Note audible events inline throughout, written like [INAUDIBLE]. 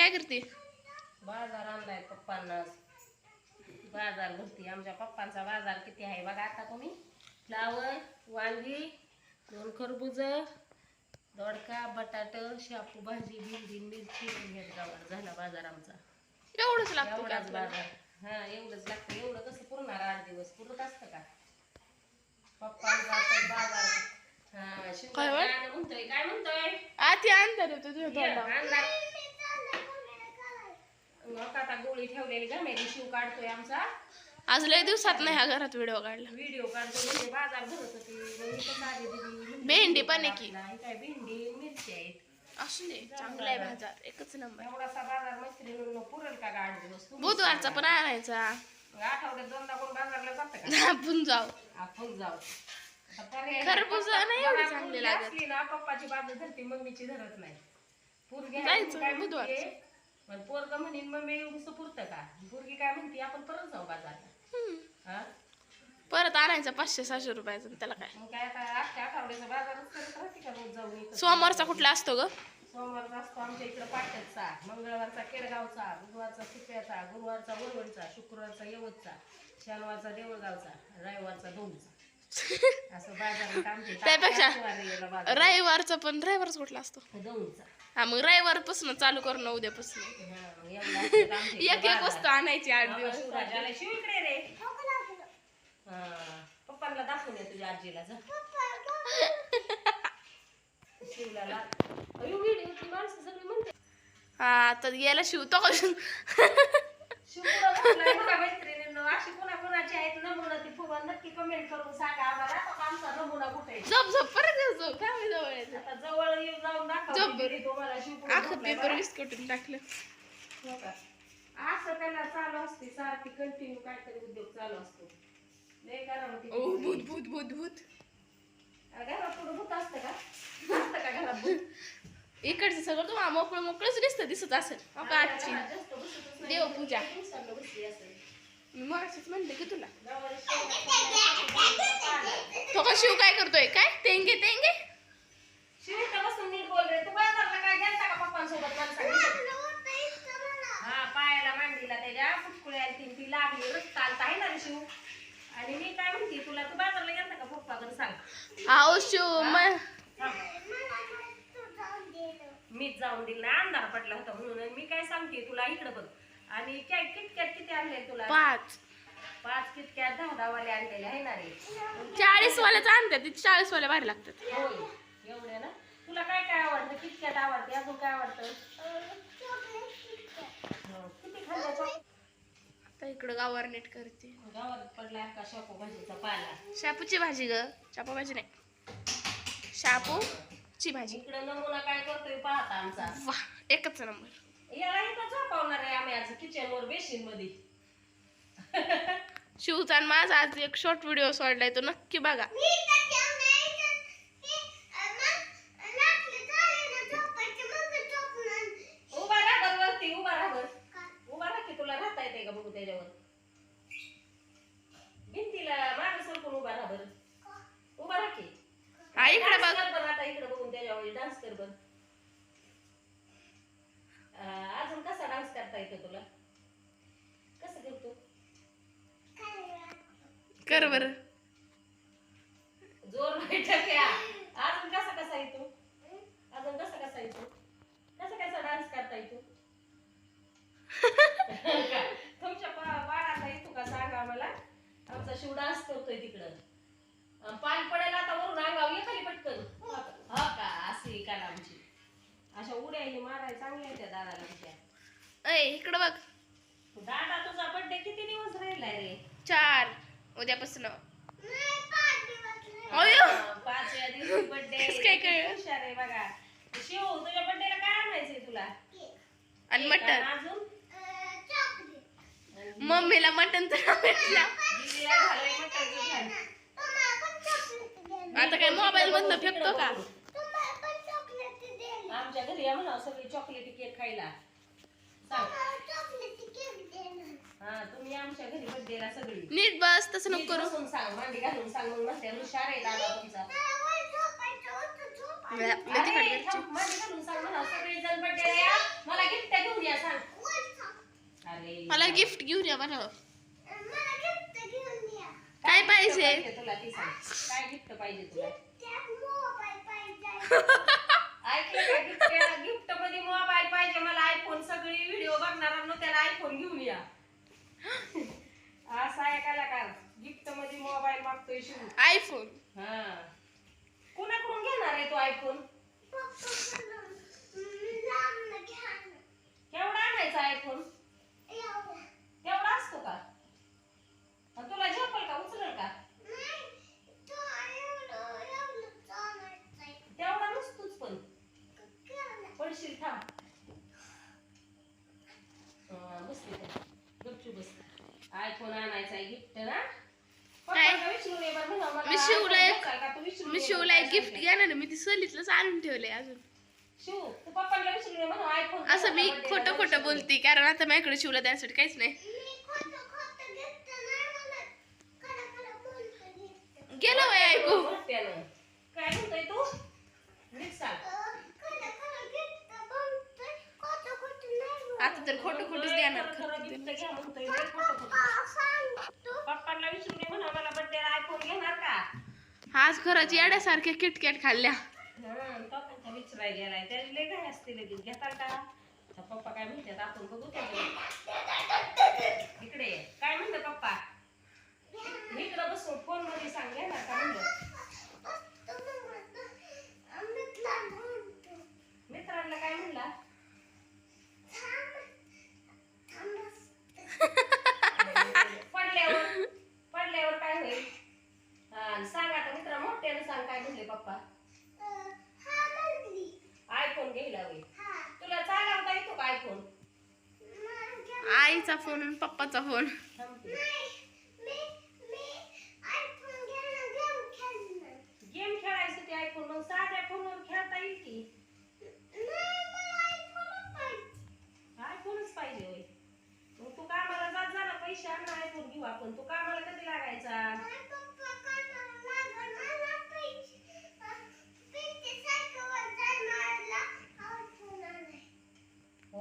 काय करते? बाजार आणलाय पप्पांना. बाजार भरती आमच्या पप्पांचा बाजार किती आहे बघा आता तुम्ही. फ्लावर वांगी दोन खरबुज दोडका बटाट शापू भाजी भेंडी मिरची गावात झाला बाजार आमचा. एवढंच लागतो एवढाच? बाजार. हा एवढंच लागतं. एवढं कसं पुरणार आठ दिवस? पुरत असतं का? पप्पांचा बाजार. हा शिव काय होय? गाणं म्हणतोय. काय म्हणतोय? आधी होते तुझ्या तोंडावर. आणला. मग आता गोळी ठेवलेली शिव काढतोय आमचा. आज लय दिवसात नाही ह्या घरात व्हिडिओ काढला. व्हिडिओ काढतो म्हणजे बाजार भरत होती. मग मी पण आली दिदी म्हणली, भेंडी पण आहे की. नाही काय भेंडी मिरची आहेत. असू दे चांगला आहे बाजार एकच नंबर. एवढासा बाजार मैत्रिणींना पुरेल का गा आठ दिवस तुम्ही बुधवारचा पण आणायचा. मग आठवड्यात दोनदा कोण बाजारला जातं का? आपण जाऊ. आपण जाऊ. आता पर्याय खरबूज नाही एवढी चांगली लागत. असली ना पप्पाची बाजू धरती मम्मीची धरत नाही. जायचं काय बुधवारचं. म्हणते पण पोरग म्हणीन मम्मी एवढं पुरतं का? पोरगी काय म्हणते आपण परत जाऊ बाजारला. हा? परत आणायचा पाचशे सहाशे रुपयाचा त्याला काय? मग काय आता अख्ख्या आठवड्याचा बाजारच करत राहते का रोज जाऊन इथं? सोमवारचा कुठला असतो ग? सोमवारचा असतो आमच्या इकडं पाट्याचा मंगळवारचा केडगावचा बुधवारचा सुप्याचा गुरुवारचा वरवडचा शुक्रवारचा यवतचा शनिवारचा देवळगावचा रविवारचा दोनचा. [LAUGHS] असं बाजारात आमच्या इथं त्यापेक्षा बाजार. रविवारचा पण रविवारच कुठला असतो? दोनचा. हा मग रविवारपासून चालू करू ना उद्यापासून एक एक. वस्तू आणायची आठ दिवस. शिव हा, पप्पांना दाखवून ये तुझ्या आजीला जा शिवला ला- अयो, व्हिडिओ ती माणसं सगळी म्हणते हा तर याला शिवतो बघा मैत्रिणींनो. अशी कुणा कुणाची आहेत नमुना ती नक्की कमेंट करून सांगा आम्हाला आमचा नमुना कुठे आहे. झोप झोप परत येऊ झोप काय माहिती जवळ. आता जवळ येऊन जाऊन झोप दाखव बरं. तुम्हाला शिवपुरा आख घातलाय पेपर. विस्कटून टाकलं हो का? असं त्याला चालू असते सारखी कंटिन्यू काहीतरी उद्योग चालू असतो लय करावं ओ भूत भूत भूत भूत घरात पुढं भूत असतं का असतं का घरात भूत? इकडचं सगळं तुम्हाला मोकळं मोकळंच दिसतं दिसत असेल आपण आजची घरात जास्त बसतच नाही. देवपूजा. दिवसाला बसली असेल. मी म्हणते की तुला. तो का शिव काय करतोय? काय? तेंगे तेंगे? शिवता बसून नीट बोल रे. तू बाजारला काय गेलता का पप्पांसोबत? मला सांगितलं हा पायाला मांडीला त्याच्या फुटकुळ्या ती लागली. रक्त आलता आहे ना रे शिव? आणि मी काय म्हणते तुला तू बाजारला गेलता का पप्पाकडे? सांग. आओ शिव मग मीच जाऊन दिल. अंधार पडला होता म्हणून. मी काय सांगते तुला? इकडं बघ. आणि काय किटकॅट किती आणले तुला? पाच. पाच किटकॅट दहा वाले आणलेले आहे ना रे? चाळीस वाल्याच आणतात तिथे चाळीस वाल्या भारी लागतात. होय एवढे ना? तुला काय काय आवडतं? किटकॅट आवडते? अजून काय आवडतं? हो. किती खाल्लं चॉक- आता इकडं गावावर नीट करते. गावात पडला का शापू भाजीचा पाला? शापूची भाजी ग. शापू भाजी नाही. शापूची भाजी. इकडे नमुना काय करतोय पाहता आमचा. वा एकच नंबर. याला इथं झोपावणार आहे आम्ही आज किचन वर बेसिनमध्ये शिवचा आणि माझा आज एक शॉर्ट व्हिडिओ सोडलाय तो नक्की बघा उभा राहा बरं वरती उभा राहा बरं उभा राहा की तुला राहता येते का बघू त्याच्यावर भिंतीला मागे सरकून उभा राहा बरं उभा राहा की हा इकडे डान्स बघ कर बरं आता इकडे बघून त्याच्यावर डान्स कर बरं अं, अजून कसा डान्स करता येतो तुला कसं करतो कर बर जोर अजून कसा कसा येतो अजून कसा कसा येतो कसा कसा डान्स करता येतो तुमच्या बाळाला येतो का सांगा आम्हाला? आमचा शिव डान्स करतोय तिकडं. अं, पाय पडेल आता वरून अंगावर ये खाली पटकन. हा का? अशी काल आमची? अशा उड्या हे मारायला चांगल्या त्या दादाला तिच्या ऐ इकडं बघ. दादा तुझा बर्थडे किती दिवस राहिलाय रे? चार. उद्यापासून. अयो! पाचव्या दिवशी बर्थडे कसं काय कळलं? हुशार आहे बघा. शिव तुझ्या बर्थडेला काय आणायचंय तुला? आणि मटन अजून. मम्मीला मटन तर भेटला दीदीला झालंय मटण छान. आता काय मोबाईल मधनं फेकतो का? आमच्या घरी या म्हणा सगळी चॉकलेटी केक खायला. सांग. हा तुम्ही आमच्या घरी बर्थडेला सगळी. नीट बस तसं नको नीट करू. बसून सांग मांडी घालून सांग मग म्हणते हुशार आहे दादा तुमचा. तिखट अरे, मिरची. थांब, मांडी घालून सांग म्हणा सगळी जण बर्थडेला या. मला गिफ्ट घेऊन या मला. गिफ्ट घेऊन या बरं मला काय पाहिजे? तुला ती सांग. काय गिफ्ट पाहिजे तुला? [LAUGHS] ऐकलं का गिफ्टमध्ये मोबाईल पाहिजे मला आयफोन सगळी व्हिडिओ बघणार त्याला आयफोन घेऊन या असा आहे कलाकार गिफ्टमध्ये मोबाईल मागतोय शिव. आयफोन हा. कुणाकडून घेणार आहे तो आयफोन. केवढा आणायचा आयफोन एवढा. तेवढा असतो का आणि तुला झोपल का उचलल का नाही, तो एवढं- एवढंच आणायचंय. तेवढा नसतोच पण केवढं? पडशील थांब हा, बस तिथे गपचूप बस आयफोन आणायचा आहे? गिफ्ट ना मी शिवला iPhone एक- घ्यायचा का? तू विचारून मी ये शिवला बरं एक काय गिफ्ट सांगते. घेणार मी ती सलीतलंच आणून ठेवलंय अजून. असं मी खोटं खोटं बोलते कारण आता माझ्याकडे शिवला त्यासाठी काहीच नाही. गेलं वय ऐकू. काय म्हणतोय तू नीट सांग अं, खरं खरं gift बोलतोय. खोटं खोटं नाही बोलत. आता तर खोटं खोटंच देणार खरं खरं खरं gift ते. घ्या म्हणतोय लय खोटं खोटं. पप्पा सांगतो. पप्पांना विचारून ये म्हणा मला बड्डेला आयफोन घेणार का आज खरंच येड्यासारख्या किटकॅट खाल्ल्या हं, पप्पांचा विचारायला गेलाय त्याला लय काय असते लगेच घेताल का तर पप्पा काय म्हणतात आपण बघू त्याच्यावर. इकडे ये. काय म्हणलं पप्पा इकडं बसून फोनमध्ये सांग घेणार का म्हणलं. मित्रांना काय म्हणला थांब. थांबस. पडल्यावर पडल्यावर काय होईल हा, आणि सांग आता मित्र मोठ्यानं सांग काय म्हणले पप्पा अं, हा म्हणली. आयफोन घ्यायला होईल हा. तुला चालवता येतो का आयफोन माझ्या- आईचा फोन आणि पप्पाचा फोन. गेम खेळायसाठी आयफोन मग साध्या फोनवर खेळता येईल की पाहिजे. आयफोनच पाहिजे होय मग तू कामाला जात जा ना पैसे आण आयफोन घेऊ आपण तू कामाला कधी लागायचा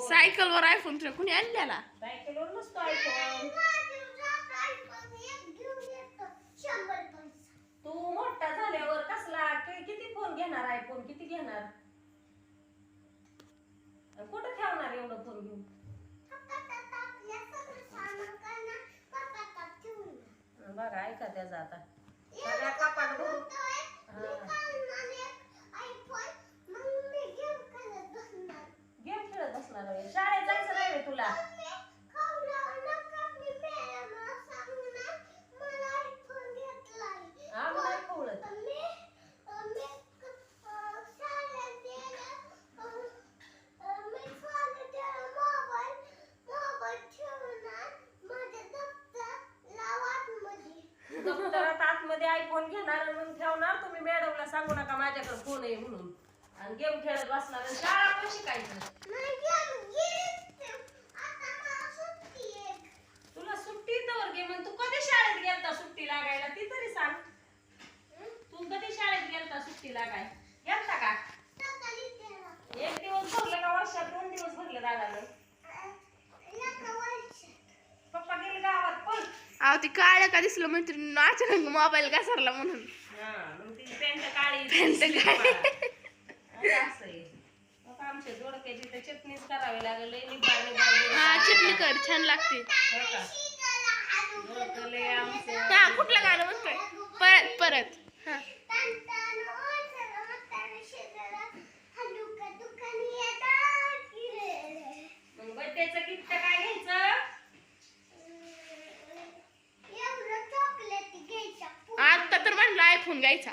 सायकलवर. हो आयफोन तुला कुणी आणलेला शंभर पैसे. तू मोठा झाल्यावर कसला किती फोन घेणार आयफोन किती घेणार कुठं ठेवणार एवढं फोन घेऊन. बघा ऐका त्याचा आता सगळ्या कपाट भरून. गेम खेळत बसणार. शाळेत जायचं नाही रे तुला मम्मी, खाऊ नका, मी मॅडमला सांगणार, मला iPhone घेतलाय. आम्हाला नाही कळत मी- मी, अं, शाळेत गेलं, अं, अं, मी शाळेत गेलं, mobile, mobile ठेवणार, माझ्या दप्तरला आतमध्ये. दप्तरात आतमध्ये आयफोन घेणार आणि मग ठेवणार तुम्ही मॅडमला सांगू नका माझ्याकडे फोन आहे म्हणून आणि आणि शाळा पण शिकायचं. तुला सुट्टी तर गेम तू कधी शाळेत गेलता सुट्टी लागायला? ती तरी सांग? तू कधी शाळेत गेलता सुट्टी लागाय? गेलता का. एक दिवस भरलं का वर्षात? दोन दिवस भरलं वर्षात. पप्पा गेले गावात पण. अहो ती काळ्या का दिसलं? मैत्रीण अचानक मोबाईल घसरला म्हणून? हा मग पॅन्ट काळी दिसली. काळी. मला. असं असं आहे मग आमच्या चटणीच करावी लागेल हा. चटणी कर छान लागते. हो हा कुठलं गाणं म्हणतोय? परत परत. हा. बड्डेचं गिफ्ट काय घ्यायचं? आता तर म्हणलं आयफोन घ्यायचा.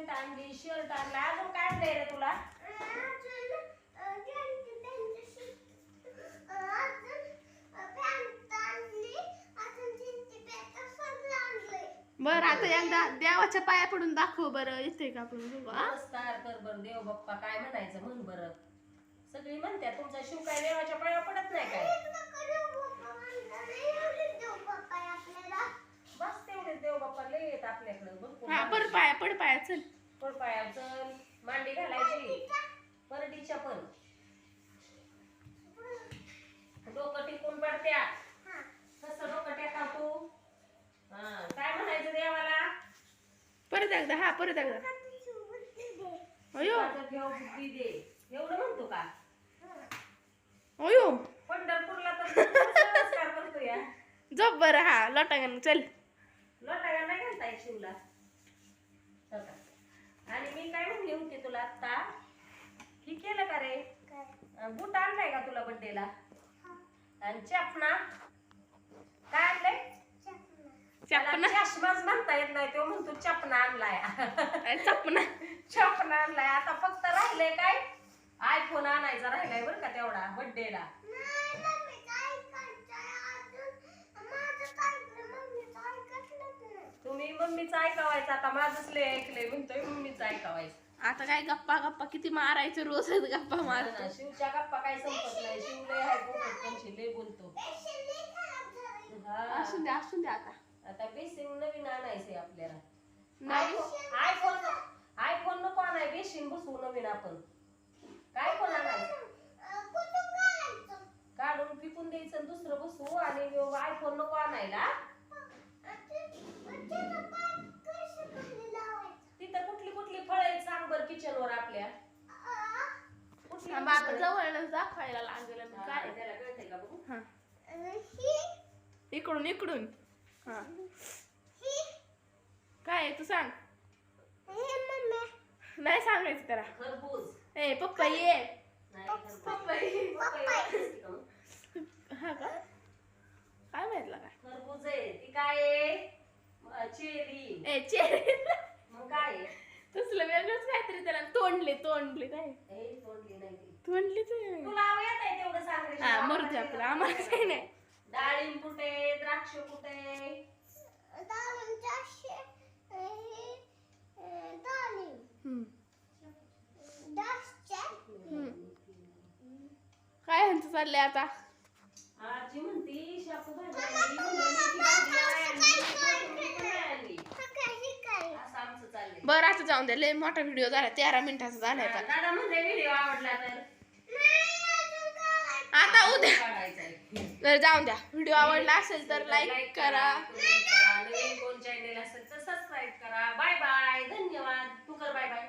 शर्ट आणला अजून काय आणलंय रे तुला? बर आता एकदा देवाच्या पाया पडून दाखव बरं. येते का आपण बघू हा? नमस्कार कर बर देव बाप्पा काय म्हणायचं म्हण बरं? सगळी म्हणत्या तुमचा शिव काय देवाच्या पाया पडत नाही काय इतकं करू बाप्पा म्हणता नाही एवढीच देऊ बाप्पा आहे आपल्याला बस तेवढेच देव बाप्पा लय येत आपल्याकडे. भरपूर हा पड पाया पड पाया चल. पड पाया चल. मांडी घालायची. परडीच्या पण. डोकं टिकून पडत्या. कसं डोकं टेका तू. हा काय म्हणायचं देवाला? परत एकदा हा परत एकदा. अयो. माझं बुद्धी दे. एवढं म्हणतो का? अयो. पंढरपूरला तर नमस्कार करतो या झोप बरं हा लोटांगण चल. लोटागा नाही घालता येत शिवला का? आणि मी काय म्हणली होती तुला आता? ही केलं का रे? बूट आणलाय का तुला बड्डेला आणि चपना काय आणलंय? चष्माच म्हणता येत नाही तो म्हणतो चपना आणलाय. चपना चपना आणलाय. आता फक्त राहिलंय काय? आयफोन आणायचा राहिलाय बरं का तेवढा बड्डेला नाही मम्मीचं ऐकायचंय अजून माझं ऐकलं मम्मीचं ऐकतलंच नाही तुम्ही मम्मीचं ऐकावायचं. आता माझंच लय ऐकलंय म्हणतोय मम्मीचं ऐकावायचं. आता काय गप्पा गप्पा किती मारायचं रोज गप्पा मार ना, शिवच्या गप्पा काय संपत नाही. शिव लय हाय बोलतो लय बोलतो. हा. असून दे असून दे आता. आता बेसिन नवीन आणायचंय आपल्याला. नाही? आयफोन आयफोन नको आणाय बेसिन बसवू नवीन आपण. काय फोन आणायचं. काढायचं काढून पिकून द्यायचं आणि दुसरं बसवू आणि आयफोन नको आणायला. तिथं कुठली कुठली फळं आहेत सांग बरं किचन वर आपल्या. कुठली थांबा आता कुठली फळं? जवळच दाखवायला लागेल आणि हा, काय. त्याला कळतंय का बघू? हा. अं, ही. इकडून इकडून. हा. ही काय आहे तू सांग. हे मम्मी. नाही सांगायचं त्याला. खरबूज. ए पप्पा ये. नाही खरबूज. पपई. पपई वाटतेस का? मग? हा का? काय माहितलं काय? खरबूज आहे. ती काय आहे? चेरी. ए चेहरे मग काय? आहे? तसलं वेगळंच काहीतरी त्याला. तोंडले तोंडले काय? हे तोंडली नाही ती. तोंडले ते तुला येत आहे तेवढं सांग रे. हा मरू दे आपलं. आम्हाला काही नाही. डाळिंब कुठे? द्राक्ष कुठे? हे हम्म. काय ह्यांचं चाललंय आता? आजी म्हणती शापू भाजी. मेथी भाजी आणली, कोथिंबीर पण नाही आणली. हा काय हे काय असं आमचं चाललंय. बरं आता जाऊन दे. लय मोठा व्हिडिओ झाला. तेरा मिनिटाचा झालाय दादा व्हिडिओ आवडला तर. आता उद्या. तर जाऊन द्या. व्हिडिओ आवडला असेल तर लाईक करा comment करा. नवीन कोण चॅनल असेल तर सबस्क्राईब करा. बाय बाय धन्यवाद. तू कर बाय बाय